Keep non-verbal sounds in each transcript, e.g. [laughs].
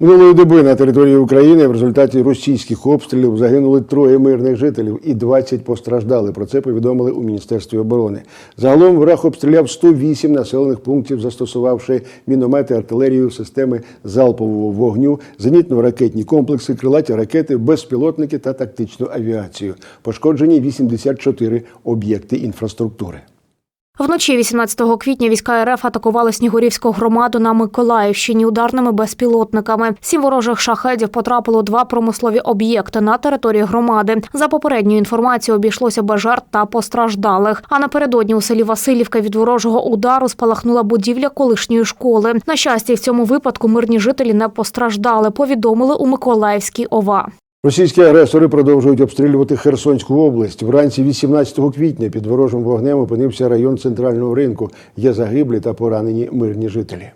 Минулої доби на території України в результаті російських обстрілів загинули троє мирних жителів і 20 постраждали. Про це повідомили у Міністерстві оборони. Загалом ворог обстріляв 108 населених пунктів, застосувавши міномети, артилерію, системи залпового вогню, зенітно-ракетні комплекси, крилаті ракети, безпілотники та тактичну авіацію. Пошкоджені 84 об'єкти інфраструктури. Вночі 18 квітня війська РФ атакували Снігурівську громаду на Миколаївщині ударними безпілотниками. Сім ворожих шахедів потрапило два промислові об'єкти на території громади. За попередньою інформацією, обійшлося без жертв та постраждалих. А напередодні у селі Васильівка від ворожого удару спалахнула будівля колишньої школи. На щастя, в цьому випадку мирні жителі не постраждали. Повідомили у Миколаївській ОВА. Російські агресори продовжують обстрілювати Херсонську область. Вранці 18 квітня під ворожим вогнем опинився район центрального ринку. Є загиблі та поранені мирні жителі.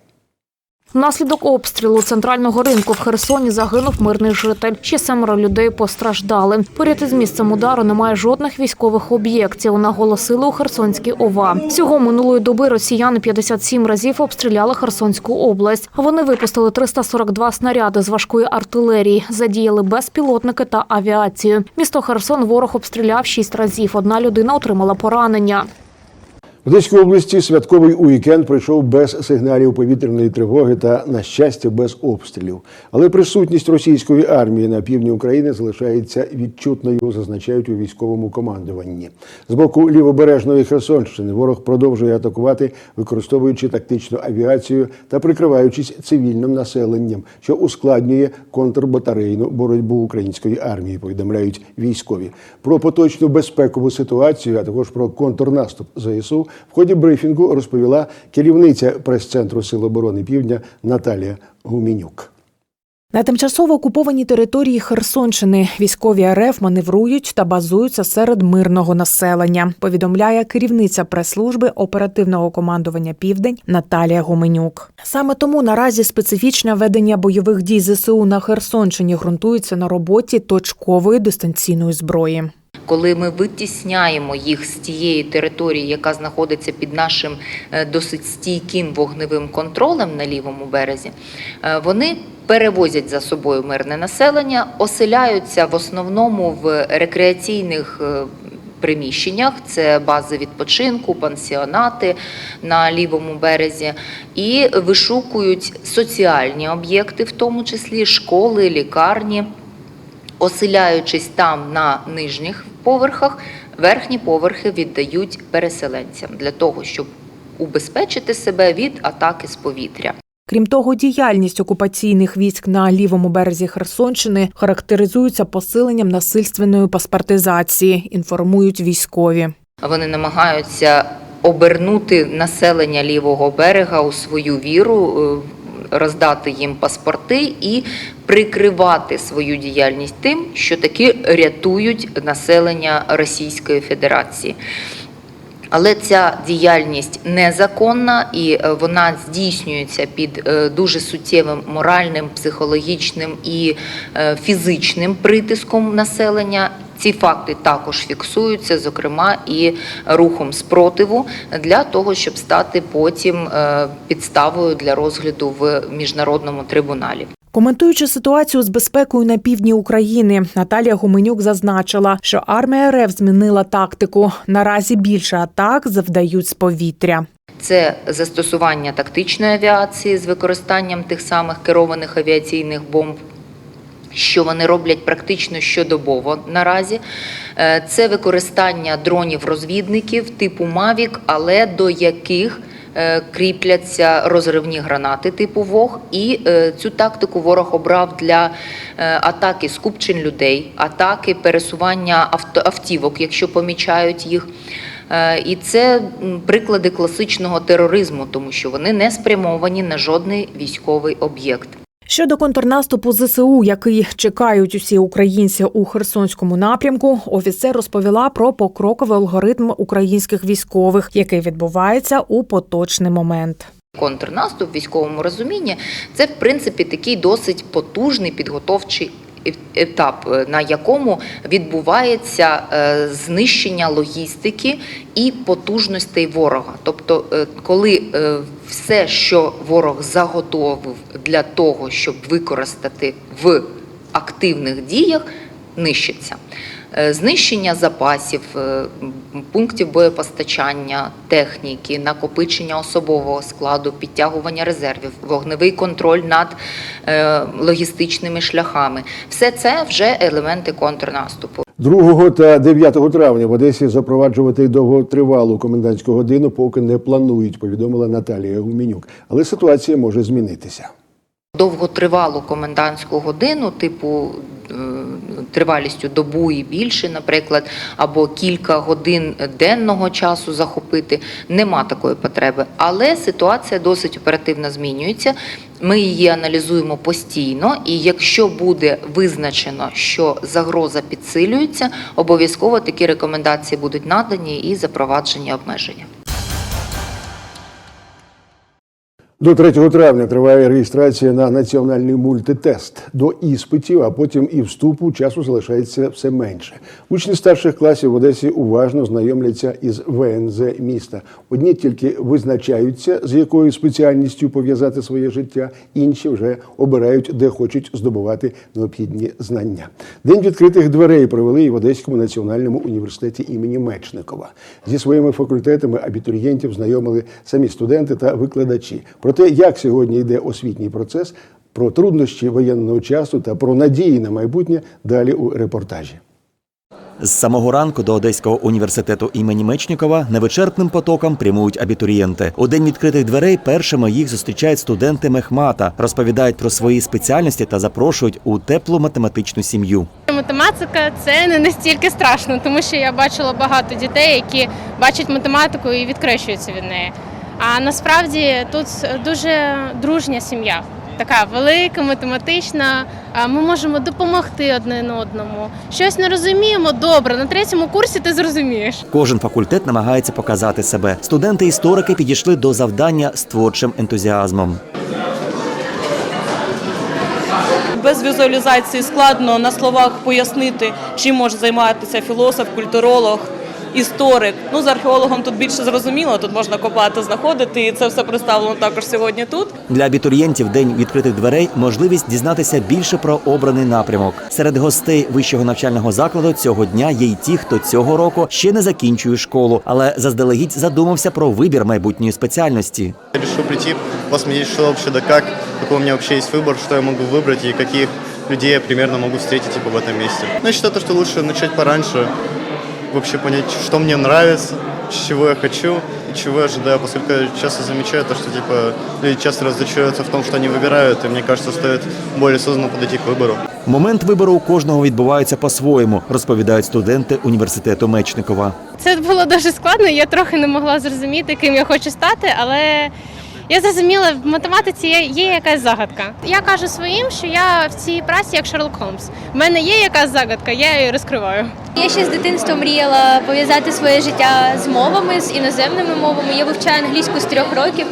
Внаслідок обстрілу центрального ринку в Херсоні загинув мирний житель. Ще семеро людей постраждали. Поряд із місцем удару немає жодних військових об'єктів. Наголосили у Херсонській ОВА. Всього минулої доби росіяни 57 разів обстріляли Херсонську область. Вони випустили 342 снаряди з важкої артилерії, задіяли безпілотники та авіацію. Місто Херсон ворог обстріляв шість разів. Одна людина отримала поранення. В Одеській області святковий уікенд пройшов без сигналів повітряної тривоги та, на щастя, без обстрілів. Але присутність російської армії на півдні України залишається відчутною, зазначають у військовому командуванні. З боку лівобережної Херсонщини ворог продовжує атакувати, використовуючи тактичну авіацію та прикриваючись цивільним населенням, що ускладнює контрбатарейну боротьбу української армії. Повідомляють військові про поточну безпекову ситуацію, а також про контрнаступ ЗСУ. В ході брифінгу розповіла керівниця прес-центру Сил оборони Півдня Наталія Гумінюк. На тимчасово окупованій території Херсонщини військові РФ маневрують та базуються серед мирного населення. Повідомляє керівниця прес-служби оперативного командування Південь Наталія Гуменюк. Саме тому наразі специфічне ведення бойових дій ЗСУ на Херсонщині ґрунтується на роботі точкової дистанційної зброї. Коли ми витісняємо їх з тієї території, яка знаходиться під нашим е, досить стійким вогневим контролем на лівому березі, е, вони перевозять за собою мирне населення, оселяються в основному в рекреаційних е, приміщеннях, це бази відпочинку, пансіонати на лівому березі, і вишукують соціальні об'єкти, в тому числі школи, лікарні. Оселяючись там на нижніх поверхах, верхні поверхи віддають переселенцям для того, щоб убезпечити себе від атаки з повітря. Крім того, діяльність окупаційних військ на лівому березі Херсонщини характеризується посиленням насильственної паспортизації, інформують військові. Вони намагаються обернути населення лівого берега у свою віру, е, роздати їм паспорти і прикривати свою діяльність тим, що таки рятують населення Російської Федерації. Але ця діяльність незаконна і е, вона здійснюється під е, дуже суттєвим моральним, психологічним і е, фізичним притиском населення. Ці факти також фіксуються, зокрема і рухом спротиву для того, щоб стати потім е, підставою для розгляду в міжнародному трибуналі. Коментуючи ситуацію з безпекою на півдні України, Наталія Гуменюк зазначила, що армія РФ змінила тактику. Наразі більше атак завдають з повітря. Це застосування тактичної авіації з використанням тих самих керованих авіаційних бомб. Що вони роблять практично щодобово наразі, Е, це використання дронів-розвідників типу Мавік, але до яких е, кріпляться розривні гранати типу ВОГ. І е, цю тактику ворог обрав для атаки скупчень людей, атаки пересування автівок, якщо помічають їх. І це приклади класичного тероризму, тому що вони не спрямовані на жодний військовий об'єкт. Щодо контрнаступу ЗСУ, який чекають усі українці у Херсонському напрямку, офіцер розповіла про покроковий алгоритм українських військових, який відбувається у поточний момент. Контрнаступ в військовому розумінні це в принципі такий досить потужний підготовчий етап, е, на якому відбувається е, знищення логістики і потужностей ворога. Тобто, е, коли все, що ворог заготовив для того, щоб використати в активних діях, нищиться. Е, Знищення запасів, е, пунктів боєпостачання, техніки, накопичення особового складу, підтягування резервів, вогневий контроль над е, логістичними шляхами все це вже елементи контрнаступу. 2 та 9 травня в Одесі запроваджувати довготривалу комендантську годину поки не планують, повідомила Наталія Гуменюк. Але ситуація може змінитися. Довготривалу комендантську годину, типу е, тривалістю добу і більше, наприклад, або кілька годин денного часу захопити, нема такої потреби. Але ситуація досить оперативно змінюється. Ми її аналізуємо постійно, і якщо буде визначено, що загроза підсилюється, обов'язково такі рекомендації будуть надані і запроваджені обмеження. До 3 травня триває реєстрація на національний мультитест. До іспитів, а потім і вступу часу залишається все менше. Учні старших класів в Одесі уважно знайомляться із ВНЗ міста. Одні тільки визначаються, з якою спеціальністю пов'язати своє життя, інші вже обирають, де хочуть здобувати необхідні знання. День відкритих дверей провели і в Одеському національному університеті імені Мечникова. Зі своїми факультетами абітурієнтів знайомили самі студенти та викладачі. Про те, як сьогодні йде освітній процес, про труднощі воєнного часу та про надії на майбутнє далі у репортажі. З самого ранку до Одеського університету імені Мечнікова невичерпним потоком прямують абітурієнти. У день відкритих дверей першими їх зустрічають студенти Мехмата, розповідають про свої спеціальності та запрошують у теплу математичну сім'ю. Математика це не настільки страшно, тому що я бачила багато дітей, які бачать математику і відкрещуються від неї. А насправді тут дуже дружня сім'я, така велика, математична. Ми можемо допомогти один одному. Щось не розуміємо. Добре, на третьому курсі ти зрозумієш. Кожен факультет намагається показати себе. Студенти-історики підійшли до завдання з творчим ентузіазмом. Без візуалізації складно на словах пояснити, чим може займатися філософ, культуролог, історик. Ну, з археологом тут більше зрозуміло, тут можна копати, знаходити, і це все представлено також сьогодні тут. Для абітурієнтів день відкритих дверей можливість дізнатися більше про обраний напрямок. Серед гостей вищого навчального закладу цього дня є й ті, хто цього року ще не закінчує школу, але заздалегідь задумався про вибір майбутньої спеціальності. Я решил прийти, посмотреть, что вообще да как, какой у меня вообще есть выбор, что я могу выбрать и каких людей я примерно могу встретить типа, в этом месте. Но я считаю, то, что лучше начать пораньше, вообще понять, что мне нравится, чего я хочу и чего я ожидаю, поскольку я часто замечаю то, что типа люди часто разочаруются в том, что они выбирают, и мне кажется, стоит более осознанно подойти к выбору. Момент вибору у кожного відбувається по-своєму, розповідають студенти університету Мечникова. Це було дуже складно. Я трохи не могла зрозуміти, ким я хочу стати, але я зрозуміла, в математиці є, є якась загадка. Я кажу своїм, що я в цій праці як Шерлок Холмс. В мене є якась загадка, я її розкриваю. Я ще з дитинства мріяла пов'язати своє життя з мовами, з іноземними мовами. Я вивчаю англійську з трьох років,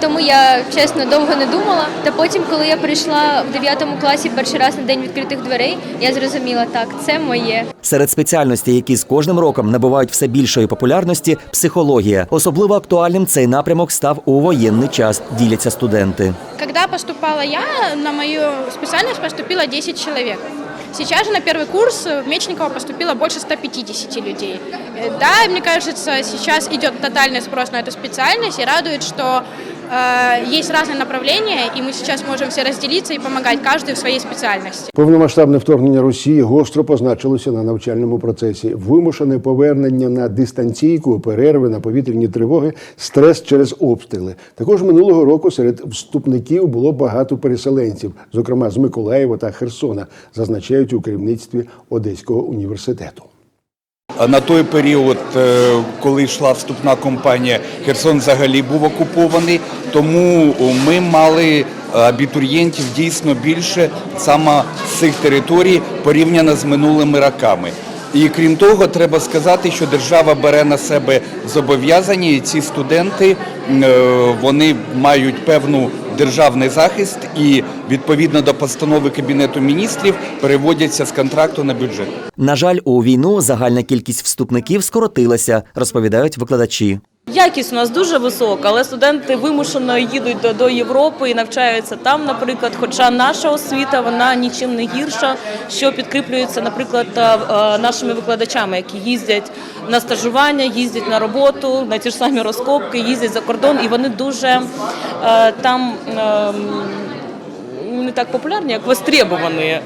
тому я чесно довго не думала. Та потім, коли я прийшла в 9 класі перший раз на день відкритих дверей, я зрозуміла, так, це моє. Серед спеціальностей, які з кожним роком набувають все більшої популярності, психологія. Особливо актуальним цей напрямок став у воєнний час. Діляться студенти. Когда поступала я, на мою специальность поступило 10 человек. Сейчас же на первый курс в Мечникова поступило больше 150 людей. Э, Да, мне кажется, сейчас идет тотальный спрос на эту специальность и радует, что э, есть разные направления, и мы сейчас можем все разделиться и помогать каждый в своей специальности. Повномасштабне вторгнення Росії гостро позначилося на навчальному процесі. Вимушене повернення на дистанційку, перерви на повітряні тривоги, стрес через обстріли. Також минулого року серед вступників було багато переселенців, зокрема з Миколаєва та Херсона, зазначають у керівництві Одеського університету. На той період, е, коли йшла вступна кампанія, Херсон взагалі був окупований, тому ми мали абітурієнтів дійсно більше саме з цих територій порівняно з минулими роками. І крім того, треба сказати, що держава бере на себе зобов'язання, і ці студенти е, вони мають певну державний захист і відповідно до постанови Кабінету міністрів переводяться з контракту на бюджет. На жаль, у війну загальна кількість вступників скоротилася, розповідають викладачі. Якість у нас дуже висока, але студенти вимушено їдуть до, Європи і навчаються там, наприклад. Хоча наша освіта вона нічим не гірша, що підкріплюється, наприклад, е, е, нашими викладачами, які їздять на стажування, їздять на роботу, на ті ж самі розкопки, їздять за кордон, і вони дуже е, там. Не так популярні, як востребовані е,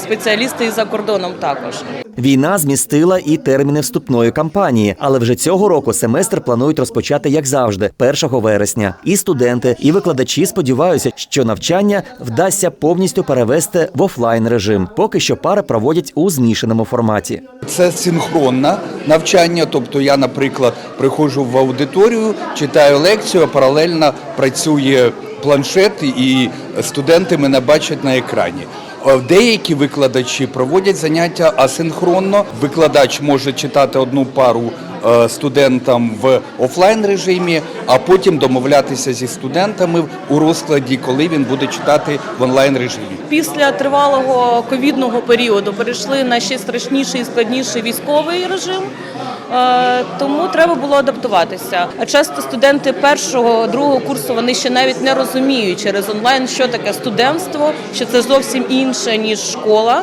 спеціалісти і за кордоном також. Війна змістила і терміни вступної кампанії, але вже цього року семестр планують розпочати як завжди, 1 вересня. І студенти, і викладачі сподіваються, що навчання вдасться повністю перевести в офлайн режим. Поки що пари проводять у змішаному форматі. Це синхронне навчання. Тобто я, наприклад, приходжу в аудиторію, читаю лекцію, а паралельно працює планшет, і студенти мене бачать на екрані. Деякі викладачі проводять заняття асинхронно. Викладач може читати одну пару студентам в офлайн режимі, а потім домовлятися зі студентами у розкладі, коли він буде читати в онлайн режимі. Після тривалого ковідного періоду перейшли на ще страшніший і складніший військовий режим. Е, Тому треба було адаптуватися. А часто студенти першого другого курсу вони ще навіть не розуміють через онлайн, що таке студентство, що це зовсім інше ніж школа,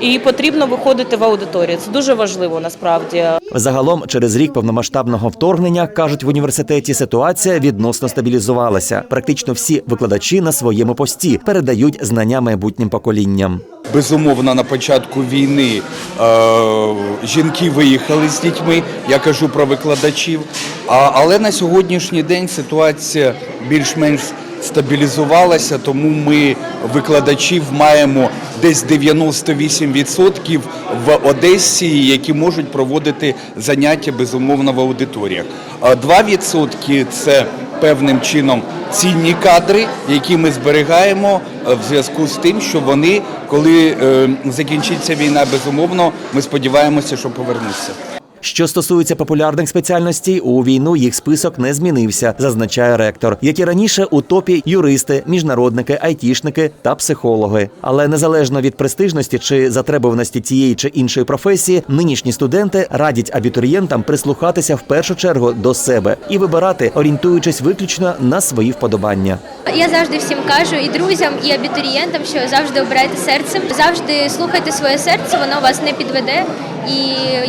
і потрібно виходити в аудиторію. Це дуже важливо насправді. Загалом, через рік повномасштабного вторгнення кажуть в університеті, ситуація відносно стабілізувалася. Практично всі викладачі на своєму пості передають знання майбутнім поколінням. Безумовно, на початку війни е, жінки виїхали з дітьми. Я кажу про викладачів. А, але на сьогоднішній день ситуація більш-менш стабілізувалася, тому ми викладачів маємо десь 98% в Одесі, які можуть проводити заняття безумовно в аудиторіях. А 2% – це певним чином цінні кадри, які ми зберігаємо е, в зв'язку з тим, що вони, коли е, закінчиться війна, безумовно, ми сподіваємося, що повернуться. Що стосується популярних спеціальностей, у війну їх список не змінився, зазначає ректор. Як і раніше, у топі юристи, міжнародники, айтішники та психологи. Але незалежно від престижності чи затребуваності тієї чи іншої професії, нинішні студенти радять абітурієнтам прислухатися в першу чергу до себе і вибирати, орієнтуючись виключно на свої вподобання. Я завжди всім кажу і друзям, і абітурієнтам, що завжди обирайте серцем, завжди слухайте своє серце, воно вас не підведе. І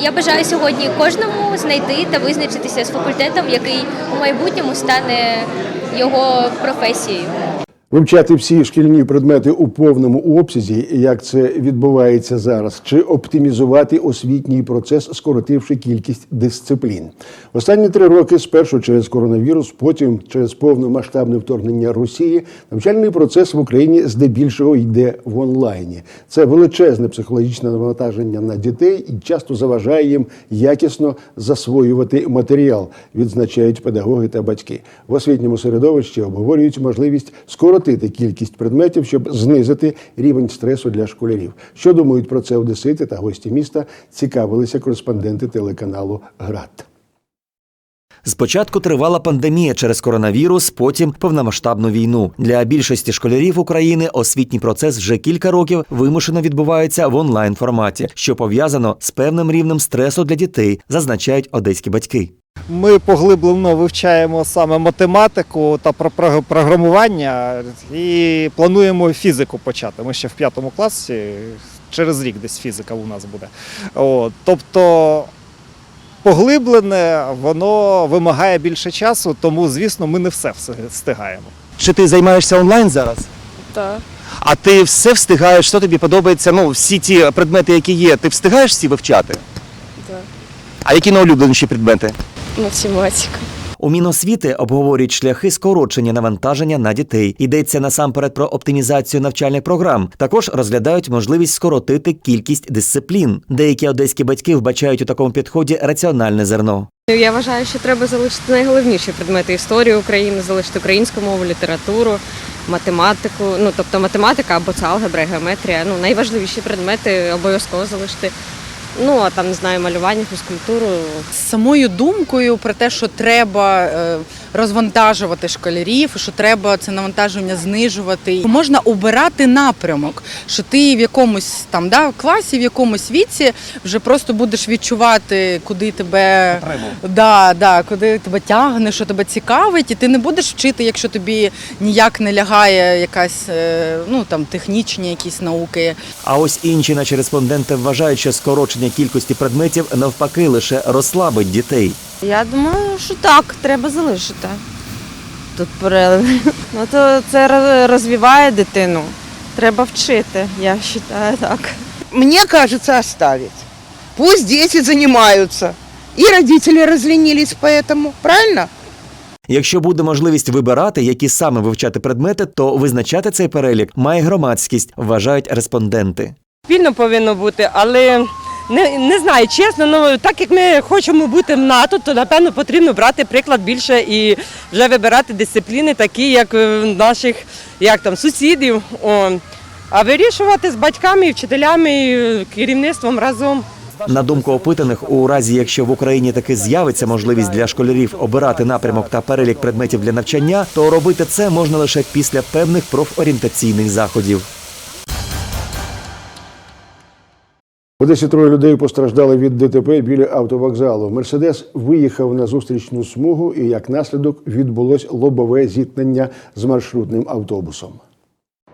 я бажаю сьогодні кожному знайти та визначитися з факультетом, який у майбутньому стане його професією. Вивчати всі шкільні предмети у повному обсязі, як це відбувається зараз, чи оптимізувати освітній процес, скоротивши кількість дисциплін. Останні три роки, спершу через коронавірус, потім через повномасштабне вторгнення Росії, навчальний процес в Україні здебільшого йде в онлайні. Це величезне психологічне навантаження на дітей і часто заважає їм якісно засвоювати матеріал, відзначають педагоги та батьки. В освітньому середовищі обговорюють можливість скоротити кількість предметів, щоб знизити рівень стресу для школярів. Що думають про це одесити та гості міста? Цікавилися кореспонденти телеканалу ГРАД. Спочатку тривала пандемія через коронавірус, потім повномасштабну війну. Для більшості школярів України освітній процес вже кілька років вимушено відбувається в онлайн форматі, що пов'язано з певним рівнем стресу для дітей, зазначають одеські батьки. Ми поглиблено вивчаємо саме математику та про- про- програмування і плануємо фізику почати. Ми ще в п'ятому класі, через рік десь фізика у нас буде. От, тобто поглиблене, воно вимагає більше часу, тому, звісно, ми не все встигаємо. Чи ти займаєшся онлайн зараз? Так. А ти все встигаєш, що тобі подобається? Ну, всі ті предмети, які є, ти встигаєш всі вивчати? Так. А які найулюбленіші предмети? Математика. У Міносвіти обговорюють шляхи скорочення навантаження на дітей. Йдеться насамперед про оптимізацію навчальних програм. Також розглядають можливість скоротити кількість дисциплін. Деякі одеські батьки вбачають у такому підході раціональне зерно. Я вважаю, що треба залишити найголовніші предмети історії України, залишити українську мову, літературу, математику. Ну тобто математика або це алгебра, геометрія. Ну найважливіші предмети обов'язково залишити. Ну а там не знаю, малювання, фізкультуру. з самою думкою про те, що треба е, розвантажувати школярів, що треба це навантаження знижувати. Можна обирати напрямок, що ти в якомусь там да, класі, в якомусь віці вже просто будеш відчувати, куди тебе да, да, куди тебе тягне, що тебе цікавить, і ти не будеш вчити, якщо тобі ніяк не лягає якась е, ну там технічні якісь науки. А ось інші наші респонденти вважають, що скорочення кількості предметів навпаки лише розслабить дітей. Я думаю, що так, треба залишити. Тут переливи. [laughs] Ну то це розвиває дитину. Треба вчити, я вважаю так. Мне кажется, оставить. Пусть дети занимаются. И родители разленились поэтому, правильно? Якщо буде можливість вибирати, які саме вивчати предмети, то визначати цей перелік має громадськість, вважають респонденти. Спільно повинно бути, але не, не знаю, чесно, ну так як ми хочемо бути в НАТО, то напевно потрібно брати приклад більше і вже вибирати дисципліни, такі як е, наших як там сусідів. О. А вирішувати з батьками, вчителями, е, керівництвом разом. На думку опитаних, у разі якщо в Україні таки з'явиться можливість для школярів обирати напрямок та перелік предметів для навчання, то робити це можна лише після певних профорієнтаційних заходів. Одесі троє людей постраждали від ДТП біля автовокзалу. Мерседес виїхав на зустрічну смугу, і як наслідок відбулось лобове зіткнення з маршрутним автобусом.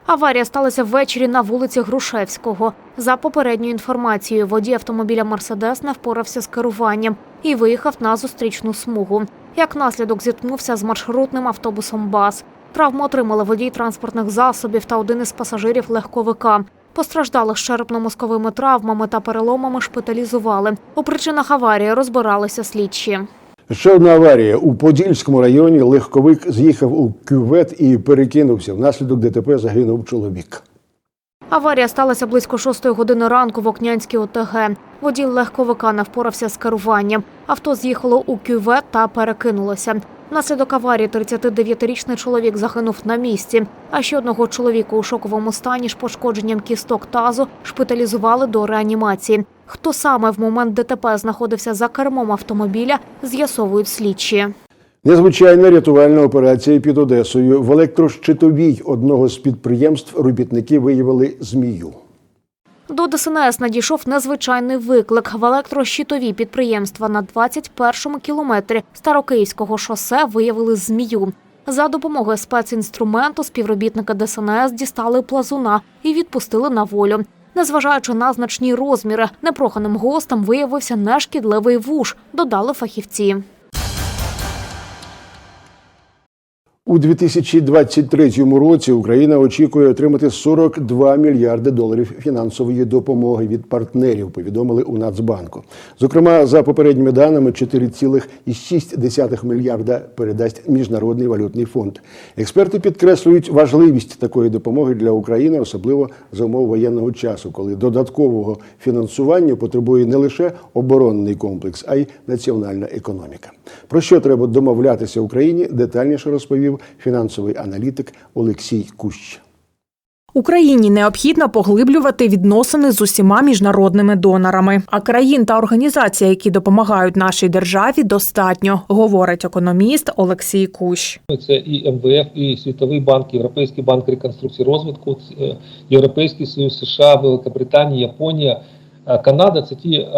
Аварія сталася ввечері на вулиці Грушевського. За попередньою інформацією, водій автомобіля Мерседес не впорався з керуванням і виїхав на зустрічну смугу. Як наслідок зіткнувся з маршрутним автобусом БАС. Травму отримали водій транспортних засобів та один із пасажирів легковика. Постраждалих черепно-мозковими травмами та переломами шпиталізували. У причинах аварії розбиралися слідчі. Ще одна аварія у Подільському районі. Легковик з'їхав у кювет і перекинувся. Внаслідок ДТП загинув чоловік. Аварія сталася близько 6 години ранку в Окнянській ОТГ. Водій легковика не впорався з керуванням. Авто з'їхало у кювет та перекинулося. Внаслідок аварії 39-річний чоловік загинув на місці. А ще одного чоловіка у шоковому стані з пошкодженням кісток тазу шпиталізували до реанімації. Хто саме в момент ДТП знаходився за кермом автомобіля, з'ясовують слідчі. Незвичайна рятувальна операція під Одесою. В електрощитовій одного з підприємств робітники виявили змію. До ДСНС надійшов незвичайний виклик. В електрощитові підприємства на 21-му кілометрі Старокиївського шосе виявили змію. За допомогою спецінструменту співробітники ДСНС дістали плазуна і відпустили на волю. Незважаючи на значні розміри, непроханим гостем виявився нешкідливий вуш, додали фахівці. У 2023 році Україна очікує отримати 42 мільярди доларів фінансової допомоги від партнерів. Повідомили у Нацбанку. Зокрема, за попередніми даними, 4,6 мільярда передасть міжнародний валютний фонд. Експерти підкреслюють важливість такої допомоги для України, особливо за умов воєнного часу, коли додаткового фінансування потребує не лише оборонний комплекс, а й національна економіка. Про що треба домовлятися Україні? Детальніше розповів фінансовий аналітик Олексій Кущ. Україні необхідно поглиблювати відносини з усіма міжнародними донорами. А країн та організацій, які допомагають нашій державі, достатньо, говорить економіст Олексій Кущ. Це і МВФ, і Світовий банк, Європейський банк реконструкції розвитку, е, Європейський Союз, США, Велика Британія, Японія. е, Канада це ті е,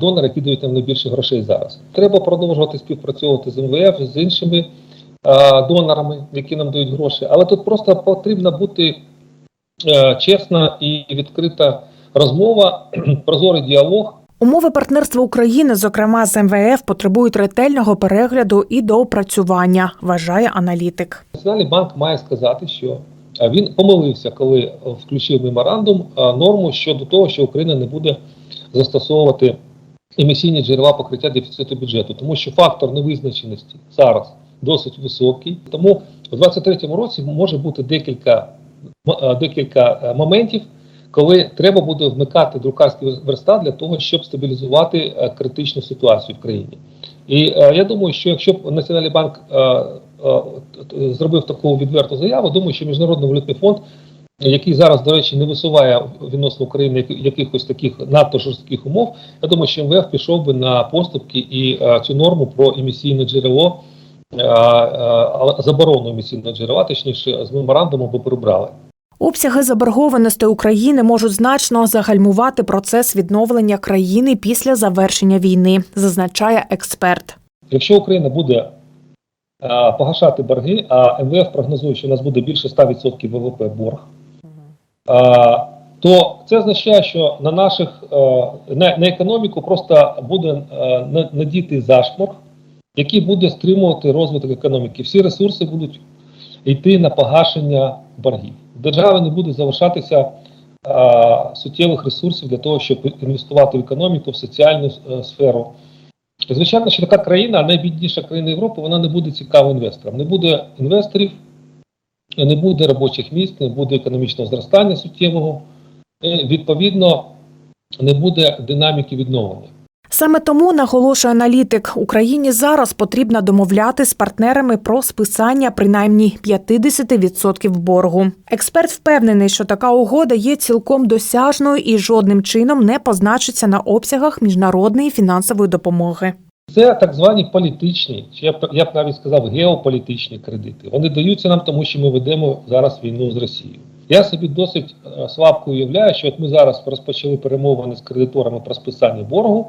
донори, які дають нам найбільше грошей зараз. Треба продовжувати співпрацьовувати з МВФ, з іншими донорами, які нам дають гроші. Але тут просто потрібна бути е, чесна і відкрита розмова, [clears throat] прозорий діалог. Умови партнерства України, зокрема з МВФ, потребують ретельного перегляду і доопрацювання, вважає аналітик. Національний банк має сказати, що е, він помилився, коли е, включив меморандум е, норму щодо того, що Україна не буде застосовувати емісійні джерела покриття дефіциту бюджету, тому що фактор невизначеності зараз досить високий. Тому у 2023 році може бути декілька, е, декілька е, моментів. Коли треба буде вмикати друкарський верстат для того, щоб стабілізувати е, критичну ситуацію в країні, і я думаю, що якщо б Національний банк зробив таку відверту заяву, думаю, що міжнародний валютний фонд який зараз, до речі, не висуває відносно України якихось таких надто жорстких умов, я думаю, що МВФ пішов би на поступки і е, цю норму про емісійне джерело, заборону емісійного джерела, точніше, з меморандуму би прибрали. Обсяги заборгованості України можуть значно загальмувати процес відновлення країни після завершення війни, зазначає експерт. Якщо Україна буде погашати борги, а МВФ прогнозує, що у нас буде більше 100% ВВП борг, то це означає, що на наших е, на, економіку просто буде е, на- надітий зашморг, який буде стримувати розвиток економіки. Всі ресурси будуть йти на погашення боргів. В держави не буде залишатися е, суттєвих ресурсів для того, щоб інвестувати в економіку, в соціальну е, сферу. Звичайно, що така країна, найбідніша країна Європи, вона не буде цікава інвесторам. Не буде інвесторів, не буде робочих місць, не буде економічного зростання суттєвого, і, відповідно, не буде динаміки відновлення. Саме тому наголошує аналітик, Україні зараз потрібно домовляти з партнерами про списання принаймні 50% боргу. Експерт впевнений, що така угода є цілком досяжною і жодним чином не позначиться на обсягах міжнародної фінансової допомоги. Це так звані політичні, чи я б я б навіть сказав геополітичні кредити. Вони даються нам, тому що ми ведемо зараз війну з Росією. Я собі досить е, слабко уявляю, що от ми зараз розпочали перемовини з кредиторами про списання боргу,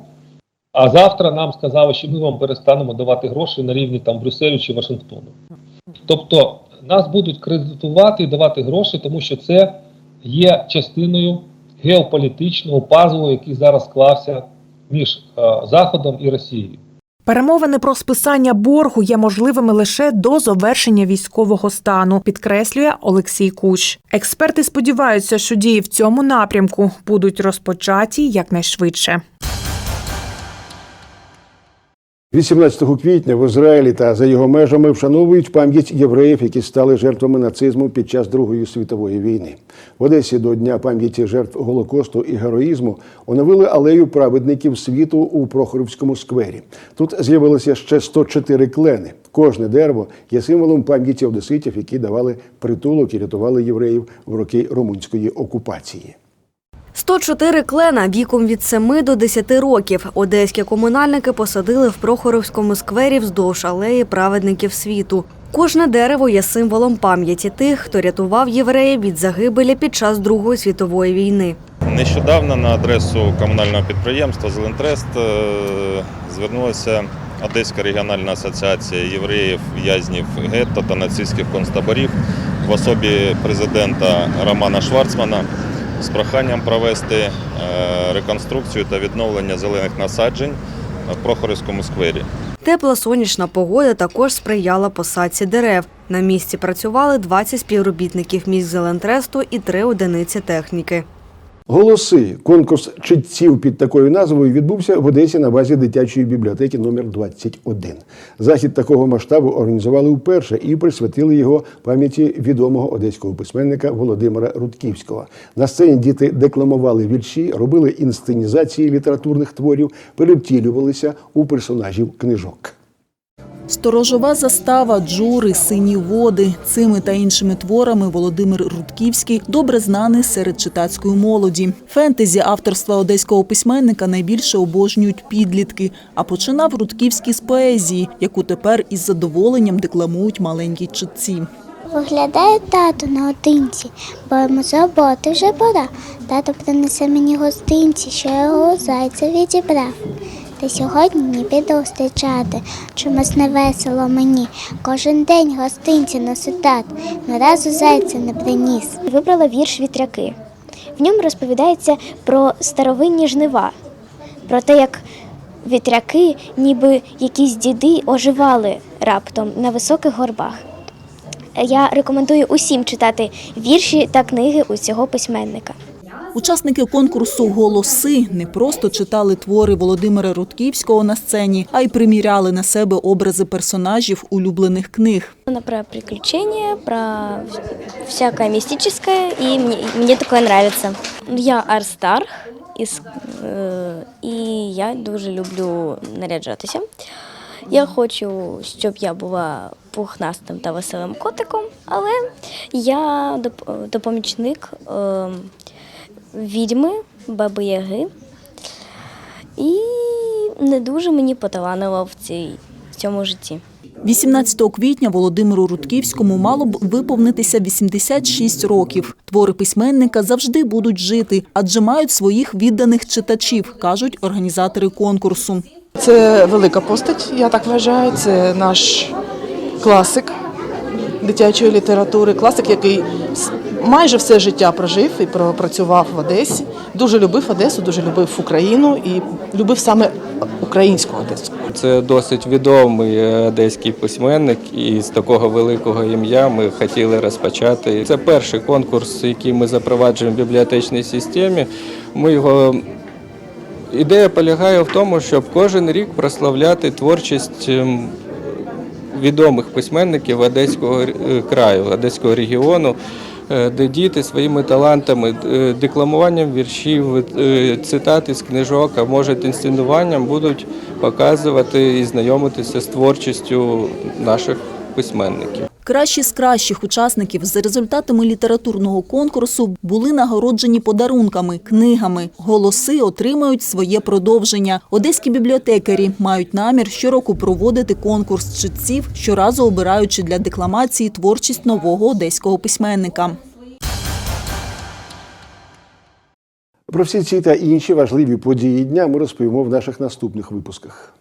а завтра нам сказали, що ми вам перестанемо давати гроші на рівні там Брюсселю чи Вашингтону. Тобто нас будуть кредитувати і давати гроші, тому що це є частиною геополітичного пазлу, який зараз склався між е, Заходом і Росією. Перемовини про списання боргу є можливими лише до завершення військового стану, підкреслює Олексій Кущ. Експерти сподіваються, що дії в цьому напрямку будуть розпочаті якнайшвидше. 18 квітня в Ізраїлі та за його межами вшановують пам'ять євреїв, які стали жертвами нацизму під час Другої світової війни. В Одесі до Дня пам'яті жертв Голокосту і героїзму оновили алею праведників світу у Прохорівському сквері. Тут з'явилося ще 104 клени. Кожне дерево є символом пам'яті одеситів, які давали притулок і рятували євреїв в роки румунської окупації. 104 клена віком від 7 до 10 років одеські комунальники посадили в Прохоровському сквері вздовж алеї праведників світу. Кожне дерево є символом пам'яті тих, хто рятував євреїв від загибелі під час Другої світової війни. Нещодавно на адресу комунального підприємства «Зелентрест» е, звернулася Одеська регіональна асоціація євреїв, в'язнів гетто та нацистських концтаборів в особі президента Романа Шварцмана з проханням провести е, реконструкцію та відновлення зелених насаджень в Прохорівському сквері. Тепла сонячна погода також сприяла посадці дерев. На місці працювали 20 співробітників міськзелентресту і три одиниці техніки. Голоси. Конкурс читців під такою назвою відбувся в Одесі на базі дитячої бібліотеки номер 21. Захід такого масштабу організували вперше і присвятили його пам'яті відомого одеського письменника Володимира Рудківського. На сцені діти декламували вірші, робили інсценізації літературних творів, перевтілювалися у персонажів книжок. Сторожова застава, джури, сині води. Цими та іншими творами Володимир Рудківський добре знаний серед читацької молоді. Фентезі авторства одеського письменника найбільше обожнюють підлітки. А починав Рудківський з поезії, яку тепер із задоволенням декламують маленькі читці. Виглядає тато наодинці, бо йому з роботи вже пора. Тато принесе мені гостинці, що його зайця відібрав. Та сьогодні не піду зустрічати, чомусь не весело мені. Кожен день гостинці носить тат, не разу зайця не приніс. Вибрала вірш вітряки. В ньому розповідається про старовинні жнива, про те, як вітряки, ніби якісь діди, оживали раптом на високих горбах. Я рекомендую усім читати вірші та книги у цього письменника. Учасники конкурсу Голоси не просто читали твори Володимира Рудківського на сцені, а й приміряли на себе образи персонажів улюблених книг. Она про приключения, про всякое мистическое, и мне, мне такое нравится. Я Арстар, із, е, і я дуже люблю наряджатися. Я хочу, щоб я була пухнастим та веселим котиком, але я доп- допомічник е, відьми, баби Яги. І не дуже мені поталанило в, цій, в цьому житті. 18 квітня Володимиру Рудківському мало б виповнитися 86 років. Твори письменника завжди будуть жити, адже мають своїх відданих читачів, кажуть організатори конкурсу. Це велика постать, я так вважаю. Це наш класик дитячої літератури, класик, який майже все життя прожив і пропрацював в Одесі. Дуже любив Одесу, дуже любив Україну і любив саме українську Одесу. Це досить відомий е, одеський письменник, і з такого великого ім'я ми хотіли розпочати. Це перший конкурс, який ми запроваджуємо в бібліотечній системі. Ми його ідея полягає в тому, щоб кожен рік прославляти творчість ем, відомих письменників Одеського е, краю, Одеського регіону. Е, Де діти своїми талантами, е, декламуванням віршів, е, цитат із книжок, а може інсценуванням будуть показувати і знайомитися з творчістю наших письменників. Кращі з кращих учасників за результатами літературного конкурсу були нагороджені подарунками, книгами. Голоси отримають своє продовження. Одеські бібліотекарі мають намір щороку проводити конкурс читців, щоразу обираючи для декламації творчість нового одеського письменника. Про всі ці та інші важливі події дня ми розповімо в наших наступних випусках.